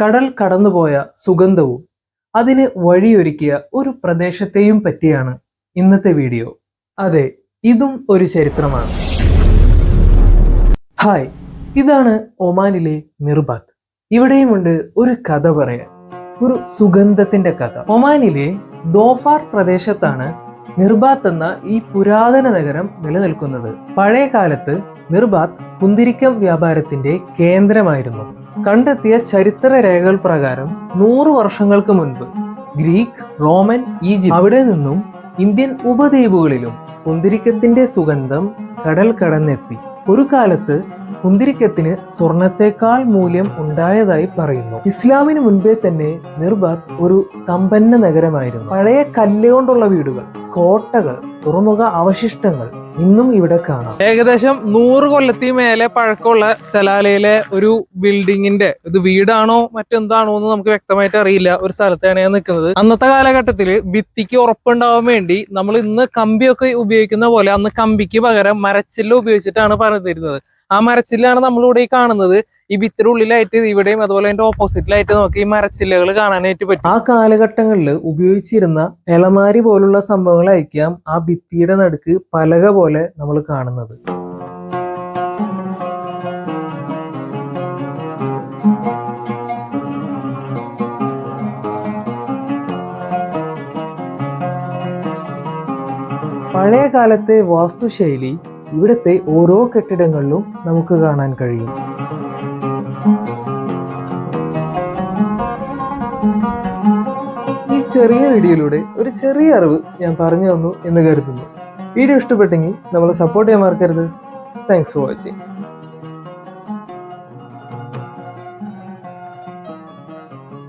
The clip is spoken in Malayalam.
കടൽ കടന്നുപോയ സുഗന്ധവും അതിന് വഴിയൊരുക്കിയ ഒരു പ്രദേശത്തെയും പറ്റിയാണ് ഇന്നത്തെ വീഡിയോ. അതെ ഇതും ഒരു ചരിത്രമാണ്. ഹായ് ഇതാണ് ഒമാനിലെ മിർബാത്ത്. ഇവിടെയുമുണ്ട് ഒരു കഥ പറയാൻ. ഒരു സുഗന്ധത്തിന്റെ കഥ. ഒമാനിലെ ദോഫാർ പ്രദേശത്താണ് മിർബാത്ത് എന്ന ഈ പുരാതന നഗരം നിലനിൽക്കുന്നത്. പഴയ കാലത്ത് മിർബാത്ത് കുന്തിരിക്കം വ്യാപാരത്തിന്റെ കേന്ദ്രമായിരുന്നു. കണ്ടെത്തിയ ചരിത്ര രേഖകൾ പ്രകാരം നൂറ് വർഷങ്ങൾക്ക് മുൻപ് ഗ്രീക്ക് റോമൻ ഈജിപ്ത് അവിടെ നിന്നും ഇന്ത്യൻ ഉപദ്വീപുകളിലും കുന്തിരിക്കത്തിന്റെ സുഗന്ധം കടൽ കടന്നെത്തി. ഒരു കാലത്ത് കുന്തിരിക്കത്തിന് സ്വർണത്തെക്കാൾ മൂല്യം ഉണ്ടായതായി പറയുന്നു. ഇസ്ലാമിന് മുൻപേ തന്നെ നിർബാത്ത് ഒരു സമ്പന്ന നഗരമായിരുന്നു. പഴയ കല്ലുകൊണ്ടുള്ള വീടുകൾ കോട്ടകൾ തുറമുഖ അവശിഷ്ടങ്ങൾ ഇന്നും ഇവിടെ കാണാം. ഏകദേശം നൂറ് കൊല്ലത്തി മേലെ പഴക്കമുള്ള സലാലയിലെ ഒരു ബിൽഡിങ്ങിന്റെ ഇത് വീടാണോ മറ്റെന്താണോ എന്ന് നമുക്ക് വ്യക്തമായിട്ട് അറിയില്ല. ഒരു സ്ഥലത്താണ് ഞാൻ നിൽക്കുന്നത്. അന്നത്തെ കാലഘട്ടത്തിൽ ഭിത്തിക്ക് ഉറപ്പുണ്ടാവാൻ വേണ്ടി നമ്മൾ ഇന്ന് കമ്പിയൊക്കെ ഉപയോഗിക്കുന്ന പോലെ അന്ന് കമ്പിക്ക് പകരം മരച്ചില്ല ഉപയോഗിച്ചിട്ടാണ് പറഞ്ഞിരുന്നത് ആ മരച്ചില്ലാണ് നമ്മളിവിടെ ഈ കാണുന്നത്. ഈ ഭിത്തിയുടെ ഉള്ളിലായിട്ട് ഇവിടെയും അതുപോലെ അതിന്റെ ഓപ്പോസിറ്റിലായിട്ട് നോക്കി ഈ മരച്ചില്ലകൾ കാണാനായിട്ട് പറ്റും. ആ കാലഘട്ടങ്ങളിൽ ഉപയോഗിച്ചിരുന്ന എലമാരി പോലുള്ള സംഭവങ്ങളായിരിക്കാം ആ ഭിത്തിയുടെ നടുക്ക് പലക പോലെ നമ്മൾ കാണുന്നത്. പഴയ കാലത്തെ വാസ്തുശൈലി ഇവിടുത്തെ ഓരോ കെട്ടിടങ്ങളിലും നമുക്ക് കാണാൻ കഴിയും. ഈ ചെറിയ വീഡിയോയിലൂടെ ഒരു ചെറിയ അറിവ് ഞാൻ പറഞ്ഞു തന്നു എന്ന് കരുതുന്നു. വീഡിയോ ഇഷ്ടപ്പെട്ടെങ്കിൽ നമ്മളെ സപ്പോർട്ട് ചെയ്യാൻ മറക്കരുത്. Thanks for watching